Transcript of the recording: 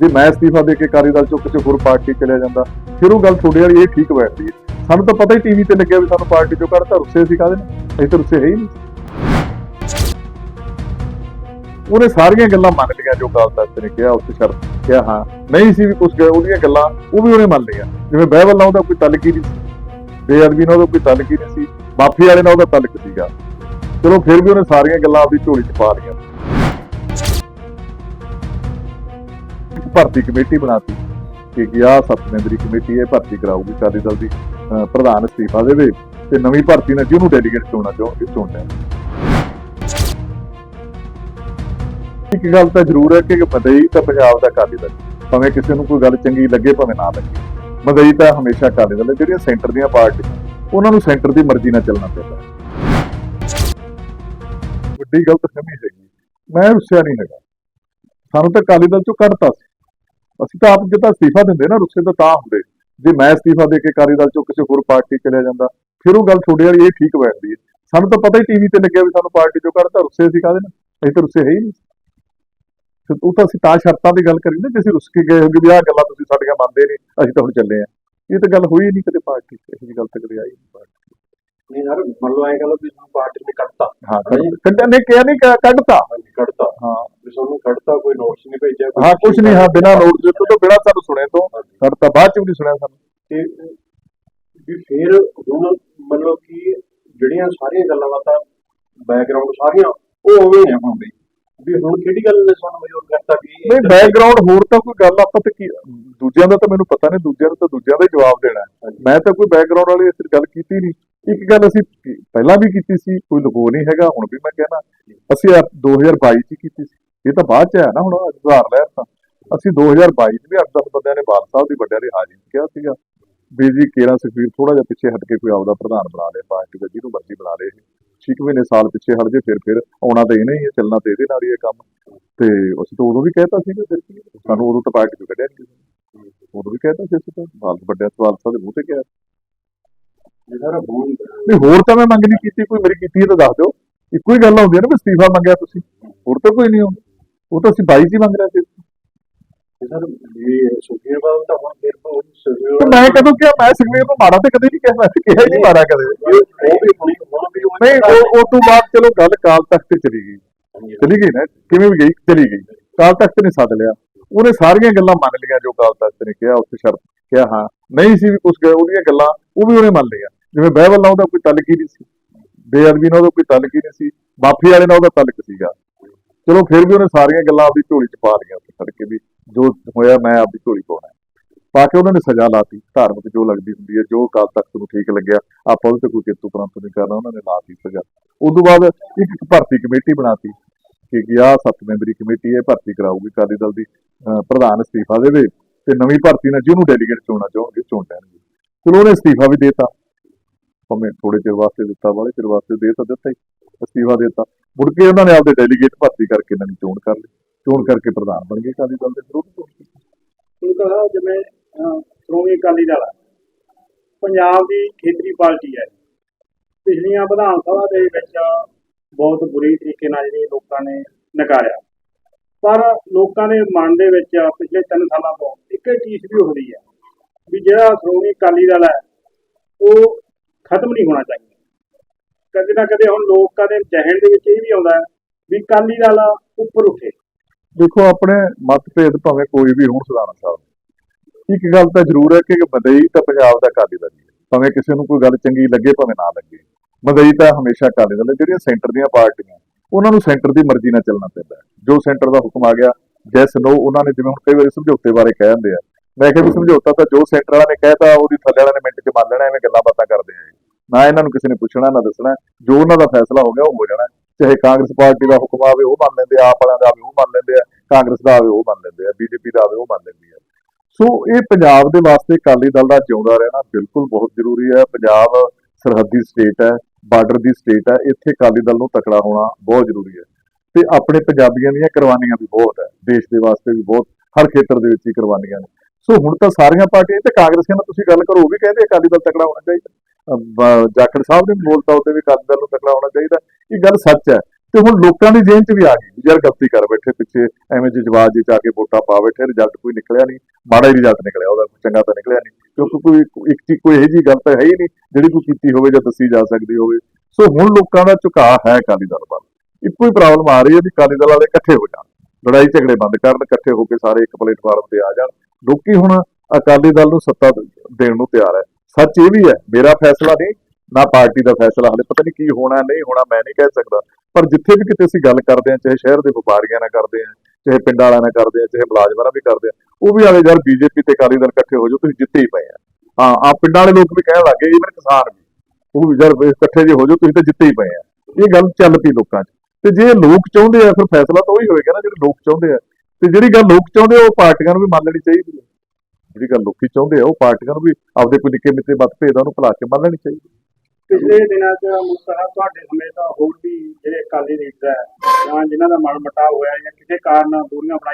ਜੇ ਮੈਂ ਅਸਤੀਫਾ ਦੇ ਕੇ ਅਕਾਲੀ ਦਲ ਚੋਂ ਕਿਸੇ ਹੋਰ ਪਾਰਟੀ ਚਲਿਆ ਜਾਂਦਾ। ਫਿਰ ਉਹ ਗੱਲ ਤੁਹਾਡੇ ਵਾਲੀ ਇਹ ਠੀਕ ਬੈਠਦੀ ਹੈ। ਸਾਨੂੰ ਤਾਂ ਪਤਾ ਹੀ ਟੀਵੀ ਤੇ ਲੱਗਿਆ ਵੀ ਸਾਨੂੰ ਪਾਰਟੀ ਚੋਂ ਕੱਢਤਾ ਰੁੱਸੇ ਸੀ ਕਾਹਦੇ ਨੇ ਇਹ ਤਾਂ ਰੁੱਸੇ ਹੈ ਹੀ ਨਹੀਂ। ਉਹਨੇ ਸਾਰੀਆਂ ਗੱਲਾਂ ਮੰਨ ਲਈਆਂ ਜੋ ਅਕਾਲ ਤਖਤ ਨੇ ਕਿਹਾ ਉਸ ਸ਼ਰਤ ਕਿਹਾ, ਹਾਂ। ਨਹੀਂ ਸੀ ਵੀ ਕੁਝ ਉਹਦੀਆਂ ਗੱਲਾਂ ਉਹ ਵੀ ਉਹਨੇ ਮੰਨ ਲਈਆਂ। ਜਿਵੇਂ ਬਹਿਬਲ ਨਾਲ ਉਹਦਾ ਕੋਈ ਤਲਕ ਹੀ ਨਹੀਂ ਸੀ। ਬੇਅਦਬੀ ਨਾਲ ਉਹਦਾ ਕੋਈ ਤਲਕ ਹੀ ਨਹੀਂ ਸੀ। ਮਾਫੀ ਵਾਲੇ ਨਾਲ ਉਹਦਾ ਤਲਕ ਸੀਗਾ। ਚਲੋ ਫਿਰ ਵੀ ਉਹਨੇ ਸਾਰੀਆਂ ਗੱਲਾਂ ਆਪਣੀ ਝੋਲੀ 'ਚ ਪਾ ਲਈਆਂ। ਭਰਤੀ ਕਮੇਟੀ ਬਣਾਤੀ ਕਿ ਕਿ ਆਹ ਸੱਤ ਮੈਂਬਰੀ ਕਮੇਟੀ ਇਹ ਭਰਤੀ ਕਰਾਊਗੀ ਅਕਾਲੀ ਦਲ ਦੀ ਪ੍ਰਧਾਨ ਅਸਤੀਫਾ ਦੇਵੇ ਤੇ ਨਵੀਂ ਭਰਤੀ ਨੇ ਜਿਹਨੂੰ ਡੈਲੀਗੇਟ ਚੁਣਨਾ ਚਾਹੋਗੇ ਚੁਣ ਲੈਣ ਇੱਕ ਗੱਲ ਤਾਂ ਜ਼ਰੂਰ ਹੈ ਕਿ ਮਦਈ ਤਾਂ ਪੰਜਾਬ ਦਾ ਅਕਾਲੀ ਦਲ, ਭਾਵੇਂ ਕਿਸੇ ਨੂੰ ਕੋਈ ਗੱਲ ਚੰਗੀ ਲੱਗੇ ਭਾਵੇਂ ਨਾ ਲੱਗੇ। ਮਦਈ ਤਾਂ ਹਮੇਸ਼ਾ ਅਕਾਲੀ ਦਲ ਜਿਹੜੀਆਂ ਸੈਂਟਰ ਦੀਆਂ ਪਾਰਟੀਆਂ, ਉਹਨਾਂ ਨੂੰ ਸੈਂਟਰ ਦੀ ਮਰਜ਼ੀ ਨਾਲ ਚੱਲਣਾ ਪੈਂਦਾ ਹੈ। ਵੱਡੀ ਗਲਤ ਫਹਿਮੀ ਹੈਗੀ, ਮੈਂ ਰੁੱਸਿਆ ਨਹੀਂ ਹੈਗਾ। ਸਾਨੂੰ ਤਾਂ ਅਕਾਲੀ ਦਲ ਚੋਂ ਕੱਢਤਾ ਸੀ। ਅਸੀਂ ਤਾਂ ਆਪ ਜਿੱਦਾਂ ਅਸਤੀਫਾ ਦਿੰਦੇ ਨਾ ਰੁੱਸੇ ਤਾਂ ਤਾਂ ਹੁੰਦੇ। ਜੇ ਮੈਂ ਅਸਤੀਫਾ ਦੇ ਕੇ ਅਕਾਲੀ ਦਲ ਚੋਂ ਕਿਸੇ ਹੋਰ ਪਾਰਟੀ ਚਲਿਆ ਜਾਂਦਾ, ਫਿਰ ਉਹ ਗੱਲ ਤੁਹਾਡੇ ਵਾਲੀ ਇਹ ਠੀਕ ਬੈਠਦੀ ਹੈ। ਸਾਨੂੰ ਤਾਂ ਪਤਾ ਹੀ ਟੀਵੀ ਤੇ ਲੱਗਿਆ ਵੀ ਸਾਨੂੰ ਪਾਰਟੀ ਚੋਂ ਕੱਢਤਾ ਰੁੱਸੇ ਸੀ ਕਾਹਦੇ ਨਾਲ? ਅਸੀਂ ਤਾਂ ਰੁੱਸੇ ਹੈ ਹੀ ਨਹੀਂ। ਤੇ ਉਹ ਤਾਂ ਅਸੀਂ ਤਾਂ ਸ਼ਰਤਾਂ ਦੀ ਗੱਲ ਕਰੀ ਨਾ ਜੇ ਅਸੀਂ ਰੁੱਸ ਕੇ ਗਏ ਹੋਗੇ ਵੀ ਆਹ ਗੱਲਾਂ ਤੁਸੀਂ ਸਾਡੀਆਂ ਮੰਨਦੇ ਨਹੀਂ, ਅਸੀਂ ਤਾਂ ਹੁਣ ਚੱਲੇ ਆ ਇਹ ਤਾਂ ਗੱਲ ਹੋਈ ਨਹੀਂ ਕਦੇ ਪਾਰਟੀ 'ਚ, ਇਹੋ ਜਿਹੀ ਗੱਲ ਤਾਂ ਕਦੇ ਆਈ ਨਹੀਂ ਪਾਰਟੀ ਨਹੀਂ ਸਰ ਮੰਨ ਲਓ ਐਂ ਕਹ ਲਓ ਵੀ ਤੁਹਾਨੂੰ ਪਾਰਟੀ ਨੇ ਕੱਢਤਾ। ਹਾਂ ਕੱਢ ਨੇ ਕਿਹਾ ਨਹੀਂ ਕ- ਕੱਢਤਾ। ਹਾਂਜੀ ਕੱਢਤਾ। ਹਾਂ। ਵੀ ਤੁਹਾਨੂੰ ਕੱਢਤਾ ਕੋਈ ਨੋਟਿਸ ਨਹੀਂ ਭੇਜਿਆ ਕੋਈ ਹਾਂ ਕੁਝ ਨਹੀਂ ਹਾਂ ਬਿਨਾਂ ਨੋਟ ਦੇ ਤੋਂ ਬਿਨਾਂ ਸਾਨੂੰ ਸੁਣੇ ਤੋਂ। ਕੱਢਤਾ ਬਾਅਦ ਚ ਵੀ ਨਹੀਂ ਸੁਣਿਆ ਸਾਨੂੰ। ਤੇ ਵੀ ਫਿਰ ਹੁਣ ਮੰਨ ਲਓ ਕਿ ਜਿਹੜੀਆਂ ਸਾਰੀਆਂ ਗੱਲਾਂ ਬਾਤਾਂ ਬੈਕਗ੍ਰਾਉਂਡ ਸਾਰੀਆਂ ਉਹ ਉਵੇਂ ਹੀ ਆ ਹੁਣ ਵੀ। ਵੀ ਹੁਣ ਕਿਹੜੀ ਗੱਲ ਨੇ ਸਾਨੂੰ ਮਜ਼ਬੂਰ ਕਰਤਾ ਵੀ ਇਹ ਨਹੀਂ ਬੈਕਗ੍ਰਾਉਂਡ ਹੋਰ ਤਾਂ ਕੋਈ ਗੱਲ ਆਪਾਂ ਤੇ ਕੀ ਦੂਜਿਆਂ ਦਾ ਤਾਂ ਮੈਨੂੰ ਪਤਾ ਨਹੀਂ ਦੂਜਿਆਂ ਨੂੰ ਤਾਂ ਦੂਜਿਆਂ ਦਾ ਹੀ ਜਵਾਬ ਦੇਣਾ। ਹੈ। ਮੈਂ ਤਾਂ ਕੋਈ ਬੈਕਗ੍ਰਾਉਂਡ ਵਾਲੀ ਇਸ ਗੱਲ ਕੀਤੀ ਨਹੀਂ ਇੱਕ ਗੱਲ ਅਸੀਂ ਪਹਿਲਾਂ ਵੀ ਕੀਤੀ ਸੀ, ਕੋਈ ਲਗੋ ਨਹੀਂ ਹੈਗਾ, ਹੁਣ ਵੀ ਮੈਂ ਕਹਿਣਾ, ਅਸੀਂ ਆਪ 2022 ਚ ਹੀ ਕੀਤੀ ਸੀ। ਇਹ ਤਾਂ ਬਾਅਦ ਚ ਆਇਆ ਨਾ, ਹੁਣ ਸੁਧਾਰ ਲਿਆ ਤਾਂ। ਅਸੀਂ 2022 ਚ ਵੀ 8-10 ਬੰਦਿਆਂ ਨੇ ਬਾਲ ਸਾਹਿਬ ਦੀ ਵੱਡਿਆਂ ਦੀ ਹਾਜ਼ਰੀ ਕਿਹਾ ਸੀਗਾ ਵੀ ਜੀ ਕੇਰਾ ਸੁਖਵੀਰ ਥੋੜਾ ਜਿਹਾ ਪਿੱਛੇ ਹਟ ਕੇ ਕੋਈ ਆਪਦਾ ਪ੍ਰਧਾਨ ਬਣਾ ਲੇ, ਪਾਰਟੀ ਦਾ ਜਿਹਨੂੰ ਮਰਜ਼ੀ ਬਣਾ ਲੇ ਛੇ ਕੁ ਮਹੀਨੇ ਸਾਲ ਪਿੱਛੇ ਹਟ ਜੇ, ਫਿਰ ਫਿਰ ਆਉਣਾ ਤਾਂ ਇਹਨੇ ਹੀ ਹੈ, ਚੱਲਣਾ ਤੇ ਇਹਦੇ ਨਾਲ ਹੀ ਹੈ ਕੰਮ। ਤੇ ਅਸੀਂ ਤਾਂ ਉਦੋਂ ਵੀ ਕਹਿਤਾ ਸੀ ਫਿਰ ਸਾਨੂੰ ਉਦੋਂ ਤਾਂ ਪਾਰਟੀ ਤੋਂ ਕੱਢਿਆ ਨਹੀਂ ਉਦੋਂ ਵੀ ਕਹਿਤਾ ਸੀ ਅਸੀਂ ਤਾਂ ਬਾਲ ਵੱਡਿਆਂ ਸਵਾਲ ਸਾਹਿਬ ਮੂੰਹ ਤੇ ਕਿਹਾ। ਨਹੀਂ ਹੋਰ ਤਾਂ ਮੈਂ ਮੰਗ ਨਹੀਂ ਕੀਤੀ ਕੋਈ ਮੇਰੀ ਕੀਤੀ ਹੈ ਤਾਂ ਦੱਸ ਦਿਓ। ਇੱਕੋ ਹੀ ਗੱਲ ਹੁੰਦੀ ਹੈ ਨਾ ਵੀ ਅਸਤੀਫਾ ਮੰਗਿਆ ਤੁਸੀਂ। ਹੋਰ ਤਾਂ ਕੋਈ ਨਹੀਂ ਹੁੰਦਾ ਉਹ ਤਾਂ ਅਸੀਂ 22 ਚ ਹੀ ਮੰਗ ਰਹੇ ਸੀ। ਸਰ ਇਹ ਸੁਖੀਰ ਬਾਬੂ ਤਾਂ ਹੁਣ ਫਿਰ ਤੇ ਮੈਂ ਕਦੋਂ ਕਿਹਾ ਮੈਂ ਸੁਖਵੀਰ ਨੂੰ ਮਾੜਾ ਤੇ ਕਦੇ ਨਹੀਂ ਕਿਹਾ ਮੈਂ ਕਿਹਾ ਹੀ ਨਹੀਂ ਮਾੜਾ ਕਦੇ ਉਹ ਨਹੀਂ ਉਹ ਤੋਂ ਬਾਅਦ ਚਲੋ ਗੱਲ ਕਾਲ ਤਖਤ ਤੇ ਚਲੀ ਗਈ। ਚਲੀ ਗਈ ਨਾ ਕਿਵੇਂ ਵੀ ਗਈ ਚਲੀ ਗਈ। ਕਾਲ ਤਖਤ ਨੇ ਸੱਦ ਲਿਆ। ਉਹਨੇ ਸਾਰੀਆਂ ਗੱਲਾਂ ਮੰਨ ਲਈਆਂ ਜੋ ਕਾਲ ਤਖਤ ਨੇ ਕਿਹਾ ਉਸ ਸ਼ਰਤ ਕਿਹਾ ਹਾਂ। ਨਹੀਂ ਸੀ ਵੀ ਕੁਝ ਉਹਦੀਆਂ ਗੱਲਾਂ ਉਹ ਵੀ ਉਹਨੇ ਮੰਨ ਲਈਆਂ। ਜਿਵੇਂ ਬਹਿਬਲ ਨਾਲ ਉਹਦਾ ਕੋਈ ਤਲਕ ਹੀ ਨਹੀਂ ਸੀ, ਬੇਅਦਬੀ ਨਾਲ ਉਹਦਾ ਕੋਈ ਤਾਲੁਕ ਹੀ ਨਹੀਂ ਸੀ, ਮਾਫੀ ਵਾਲੇ ਨਾਲ ਉਹਦਾ ਤਲਕ ਸੀਗਾ। ਚਲੋ ਫਿਰ ਵੀ ਉਹਨੇ ਸਾਰੀਆਂ ਗੱਲਾਂ ਆਪਦੀ ਝੋਲੀ 'ਚ ਪਾ ਲਈਆਂ ਉੱਥੇ ਫੜ ਕੇ ਵੀ ਜੋ ਹੋਇਆ ਮੈਂ ਆਪਦੀ ਝੋਲੀ ਪਾਉਣਾ ਹੈ। ਪਾ ਕੇ ਉਹਨਾਂ ਨੇ ਸਜ਼ਾ ਲਾਤੀ, ਧਾਰਮਿਕ ਜੋ ਲੱਗਦੀ ਹੁੰਦੀ ਹੈ, ਜੋ ਕਾਲ ਤਖਤ ਨੂੰ ਠੀਕ ਲੱਗਿਆ, ਆਪਾਂ ਉਹਦੇ ਤੇ ਕੋਈ ਕਿਤੂ ਪਰੰਤੂ ਨਹੀਂ ਕਰਨਾ, ਉਹਨਾਂ ਨੇ ਲਾਤੀ ਸਜ਼ਾ। ਉਸ ਤੋਂ ਬਾਅਦ ਇੱਕ ਭਰਤੀ ਕਮੇਟੀ ਬਣਾਤੀ ਕਿ ਕਿ ਆਹ ਸੱਤ ਮੈਂਬਰੀ ਕਮੇਟੀ ਇਹ ਭਰਤੀ ਕਰਾਊਗੀ ਅਕਾਲੀ ਦਲ ਦੀ, ਅਹ ਪ੍ਰਧਾਨ ਅਸਤੀਫਾ ਦੇਵੇ ਤੇ ਨਵੀਂ ਭਰਤੀ ਨਾਲ ਜਿਹਨੂੰ ਡੈਲੀਗੇਟ ਚੁਣਨਾ ਚਾਹੋਗੇ ਚੁਣ ਲੈਣਗੇ। ਚਲੋ ਉਹਨੇ ਅਸਤੀਫਾ ਵੀ ਦੇਤਾ। ਭਾਵੇਂ ਥੋੜੇ ਚਿਰ ਵਾਸਤੇ ਦਿੱਤਾ ਵਾਲੇ ਚਿਰ ਵਾਸਤੇ ਦੇ ਤਾਂ ਦਿੱਤਾ ਹੀ, ਅਸਤੀਫਾ ਦੇਤਾ। ਮੁੜ ਕੇ ਉਹਨਾਂ ਨੇ ਆਪਦੇ ਡੈਲੀਗੇਟ ਭਰਤੀ ਕਰਕੇ ਇਹਨਾਂ ਦੀ ਚੋਣ ਕਰ ਲਈ। ਚੋਣ ਕਰਕੇ ਪ੍ਰਧਾਨ ਬਣ ਗਏ ਅਕਾਲੀ ਦਲ ਦੇ ਵਿਰੋਧ। ਚੋਣ ਇਹ ਕਹਾ ਜਿਵੇਂ ਸ਼੍ਰੋਮਣੀ ਅਕਾਲੀ ਦਲ ਪੰਜਾਬ ਦੀ ਖੇਤਰੀ ਪਾਰਟੀ ਹੈ ਪਿਛਲੀਆਂ ਵਿਧਾਨ ਸਭਾ ਦੇ ਵਿੱਚ ਬਹੁਤ ਬੁਰੀ ਤਰੀਕੇ ਨਾਲ ਜਿਹੜੀ ਲੋਕਾਂ ਨੇ ਨਕਾਰਿਆ। ਪਰ ਲੋਕਾਂ ਦੇ ਮਨ ਦੇ ਵਿੱਚ ਪਿਛਲੇ 3 ਸਾਲਾਂ ਤੋਂ ਇੱਕ ਹੀ ਚੀਜ਼ ਵੀ ਹੋ ਰਹੀ ਹੈ ਵੀ ਜਿਹੜਾ ਸ਼੍ਰੋਮਣੀ ਅਕਾਲੀ ਦਲ ਹੈ ਉਹ ਖਤਮ ਨਹੀਂ ਹੋਣਾ ਚਾਹੀਦਾ। ਕਦੇ ਨਾ ਕਦੇ ਹੁਣ ਲੋਕਾਂ ਦੇ ਜ਼ਿਹਨ ਦੇ ਵਿੱਚ ਇਹ ਵੀ ਆਉਂਦਾ ਵੀ ਅਕਾਲੀ ਦਲ ਉੱਪਰ ਉੱਠੇ। ਦੇਖੋ, ਆਪਣੇ ਮਤਭੇਦ ਭਾਵੇਂ ਕੋਈ ਵੀ ਹੋਣ ਸੁਧਾਰਨ ਸਾਹਿਬ। ਇੱਕ ਗੱਲ ਤਾਂ ਜ਼ਰੂਰ ਹੈ ਕਿ ਮਦਈ ਤਾਂ ਪੰਜਾਬ ਦਾ ਅਕਾਲੀ ਦਲ ਹੀ ਹੈ। ਭਾਵੇਂ ਕਿਸੇ ਨੂੰ ਕੋਈ ਗੱਲ ਚੰਗੀ ਲੱਗੇ, ਭਾਵੇਂ ਨਾ ਲੱਗੇ। ਮਦਈ ਤਾਂ ਹਮੇਸ਼ਾ ਅਕਾਲੀ ਦਲ ਜਿਹੜੀਆਂ ਸੈਂਟਰ ਦੀਆਂ ਪਾਰਟੀਆਂ, ਉਹਨਾਂ ਨੂੰ ਸੈਂਟਰ ਦੀ ਮਰਜ਼ੀ ਨਾਲ ਚੱਲਣਾ ਪੈਂਦਾ ਜੋ ਸੈਂਟਰ ਦਾ ਹੁਕਮ ਆ ਗਿਆ, ਜੈਸ ਨੋ, ਉਹਨਾਂ ਨੇ ਜਿਵੇਂ ਹੁਣ ਕਈ ਵਾਰੀ ਸਮਝੌਤੇ ਬਾਰੇ ਕਹਿ ਦਿੰਦੇ ਆ। ਮੈਂ ਕਿਹਾ ਵੀ ਸਮਝੌਤਾ ਤਾਂ ਜੋ ਸੈਂਟਰ ਵਾਲਾ ਨੇ ਕਹਿਤਾ, ਉਹਦੀ ਥੱਲੇ ਵਾਲਾ ਨੇ ਮਿੰਟ 'ਚ ਮੰਨ ਲੈਣਾ, ਐਵੇਂ ਗੱਲਾਂ ਬਾਤਾਂ ਕਰਦੇ ਆ ਨਾ ਇਹਨਾਂ ਨੂੰ ਕਿਸੇ ਨੇ ਪੁੱਛਣਾ, ਨਾ ਦੱਸਣਾ। ਜੋ ਉਹਨਾਂ ਦਾ ਫੈਸਲਾ ਹੋ ਗਿਆ, ਉਹ ਹੋ ਜਾਣਾ। ਚਾਹੇ ਕਾਂਗਰਸ ਪਾਰਟੀ ਦਾ ਹੁਕਮ ਆਵੇ, ਉਹ ਮੰਨ ਲੈਂਦੇ ਆ। ਆਪ ਵਾਲਿਆਂ ਦਾ ਆਵੇ ਉਹ ਮੰਨ ਲੈਂਦੇ ਆ। ਕਾਂਗਰਸ ਦਾ ਆਵੇ ਉਹ ਮੰਨ ਲੈਂਦੇ ਆ। ਬੀਜੇਪੀ ਦਾ ਆਵੇ ਉਹ ਮੰਨ ਲੈਂਦੀ ਆ। ਸੋ ਇਹ ਪੰਜਾਬ ਦੇ ਵਾਸਤੇ ਅਕਾਲੀ ਦਲ ਦਾ ਜਿਉਂਦਾ ਰਹਿਣਾ ਬਿਲਕੁਲ ਬਹੁਤ ਜ਼ਰੂਰੀ ਹੈ। ਪੰਜਾਬ ਸਰਹੱਦੀ ਸਟੇਟ ਹੈ ਬਾਰਡਰ ਦੀ ਸਟੇਟ ਹੈ। ਇੱਥੇ ਅਕਾਲੀ ਦਲ ਨੂੰ ਤਕੜਾ ਹੋਣਾ ਬਹੁਤ ਜ਼ਰੂਰੀ ਹੈ। ਤੇ ਆਪਣੇ ਪੰਜਾਬੀਆਂ ਦੀਆਂ ਕੁਰਬਾਨੀਆਂ ਵੀ ਬਹੁਤ ਹੈ। ਦੇਸ਼ ਦੇ ਵਾਸਤੇ ਵੀ ਬਹੁਤ, ਹਰ ਖੇਤਰ ਦੇ ਵਿੱਚ ਹੀ ਕੁਰਬਾਨੀਆਂ ਨੇ। ਸੋ ਹੁਣ ਤਾਂ ਸਾਰੀਆਂ ਪਾਰਟੀਆਂ ਤੇ ਕਾਂਗਰਸੀਆਂ ਨਾਲ ਤੁਸੀਂ ਗੱਲ ਕਰੋਗੇ ਕਹਿੰਦੇ ਅਕਾਲੀ ਦਲ ਤਕੜਾ ਹੋਣਾ ਚਾਹੀਦਾ। ਜਾਖੜ ਸਾਹਿਬ ਨੇ ਬੋਲਤਾ ਉੱਤੇ ਵੀ ਅਕਾਲੀ ਦਲ ਨੂੰ ਤਕੜਾ ਹੋਣਾ ਚਾਹੀਦਾ। ਇਹ ਗੱਲ ਸੱਚ ਹੈ। ਤੇ ਹੁਣ ਲੋਕਾਂ ਦੀ ਜੇਨ 'ਚ ਵੀ ਆ ਗਈ ਵੀ ਯਾਰ ਗਲਤੀ ਕਰ ਬੈਠੇ ਪਿੱਛੇ, ਐਵੇਂ ਜਜ਼ਬਾਤ ਜਿਹੇ 'ਚ ਆ ਕੇ ਵੋਟਾਂ ਪਾ ਬੈਠੇ ਰਿਜ਼ਲਟ ਕੋਈ ਨਿਕਲਿਆ ਨਹੀਂ। ਮਾੜਾ ਹੀ ਰਿਜ਼ਲਟ ਨਿਕਲਿਆ, ਉਹਦਾ ਕੋਈ ਚੰਗਾ ਤਾਂ ਨਿਕਲਿਆ ਨਹੀਂ। ਕਿਉਂਕਿ ਕੋਈ ਇੱਕ ਚੀਜ਼, ਕੋਈ ਇਹੋ ਜਿਹੀ ਗੱਲ ਤਾਂ ਹੈ ਹੀ ਨਹੀਂ ਜਿਹੜੀ ਕੋਈ ਕੀਤੀ ਹੋਵੇ ਜਾਂ ਦੱਸੀ ਜਾ ਸਕਦੀ ਹੋਵੇ। ਸੋ ਹੁਣ ਲੋਕਾਂ ਦਾ ਝੁਕਾਅ ਹੈ ਅਕਾਲੀ ਦਲ ਵੱਲ। ਇੱਕੋ ਹੀ ਪ੍ਰੋਬਲਮ ਆ ਰਹੀ ਹੈ ਵੀ ਅਕਾਲੀ ਦਲ ਵਾਲੇ ਇਕੱਠੇ ਹੋ ਜਾਣ। ਲੜਾਈ ਝਗੜੇ ਬੰਦ ਕਰਨ, ਇਕੱਠੇ ਹੋ ਕੇ ਸਾਰੇ ਇੱਕ ਪਲੇਟਫਾਰਮ ਤੇ ਆ ਜਾਣ। ਲੋਕੀ ਹੁਣ ਅਕਾਲੀ ਦਲ ਨੂੰ ਸੱਤਾ ਦੇਣ ਨੂੰ ਤਿਆਰ ਹੈ। ਸੱਚ ਇਹ ਵੀ ਹੈ, ਮੇਰਾ ਫੈਸਲਾ ਨਹੀਂ, ਨਾ ਪਾਰਟੀ ਦਾ ਫੈਸਲਾ, ਹਲੇ ਪਤਾ ਨਹੀਂ ਕੀ ਹੋਣਾ, ਨਹੀਂ ਹੋਣਾ, ਮੈਂ ਨਹੀਂ ਕਹਿ ਸਕਦਾ। ਪਰ ਜਿੱਥੇ ਵੀ ਕਿਤੇ ਅਸੀਂ ਗੱਲ ਕਰਦੇ ਹਾਂ, ਚਾਹੇ ਸ਼ਹਿਰ ਦੇ ਵਪਾਰੀਆਂ ਨਾਲ ਕਰਦੇ ਹਾਂ, ਚਾਹੇ ਪਿੰਡਾਂ ਵਾਲਿਆਂ ਨਾਲ ਕਰਦੇ ਹਾਂ, ਚਾਹੇ ਮੁਲਾਜ਼ਮਾਂ ਨਾਲ ਵੀ ਕਰਦੇ ਆ ਉਹ ਵੀ ਆਲੇ ਯਾਰ ਬੀਜੇਪੀ ਤੇ ਅਕਾਲੀ ਦਲ ਇਕੱਠੇ ਹੋ ਜਾਓ, ਤੁਸੀਂ ਜਿੱਤੇ ਹੀ ਪਏ ਆ। ਹਾਂ ਆ ਪਿੰਡਾਂ ਵਾਲੇ ਲੋਕ ਵੀ ਕਹਿਣ ਲੱਗੇ ਇਵਨ ਕਿਸਾਨ ਵੀ। ਉਹ ਵੀ ਯਾਰ ਇਕੱਠੇ ਜੇ ਹੋ ਜਾਓ, ਤੁਸੀਂ ਤਾਂ ਜਿੱਤੇ ਹੀ ਪਏ ਆ। ਇਹ ਗੱਲ ਚੱਲ ਪਈ ਲੋਕਾਂ 'ਚ। ਤੇ ਜੇ ਲੋਕ ਚਾਹੁੰਦੇ ਆ, ਫਿਰ ਫੈਸਲਾ ਤਾਂ ਉਹੀ ਹੋਏਗਾ ਨਾ, ਜਿਹੜੇ ਲੋਕ ਚਾਹੁੰਦੇ ਆ। ਤੇ ਜਿਹੜੀ ਗੱਲ ਲੋਕ ਚਾਹੁੰਦੇ ਆ, ਉਹ ਪਾਰਟੀਆਂ ਨੂੰ ਵੀ ਮੰਨ ਲੈਣੀ ਚਾਹੀਦੀ ਹੈ। ਜਿਹੜੀ ਗੱਲ ਲੋਕੀ ਚਾਹੁੰਦੇ ਆ, ਉਹ ਪਾਰਟੀਆਂ ਨੂੰ ਵੀ ਆਪਦੇ ਕੋਈ ਨਿੱਕੇ ਮਿੱਤੇ ਮਤਭੇਦਾਂ ਨੂੰ ਭੁਲਾ ਕੇ ਮੰਨ ਲੈਣੀ ਚਾਹੀਦੀ ਪਿਛਲੇ ਦਿਨਾਂ 'ਚ ਮੁਸਤਫਾ ਤੁਹਾਡੇ ਸਮੇਤ ਹੋਰ ਵੀ ਜਿਹੜੇ ਅਕਾਲੀ ਲੀਡਰ ਹੈ ਜਾਂ ਜਿਨ੍ਹਾਂ ਦਾ ਮਨ ਮਟਾਵ ਹੋਇਆ ਜਾਂ ਕਿਸੇ ਕਾਰਨ ਦੂਰੀਆਂ ਬਣਾਈ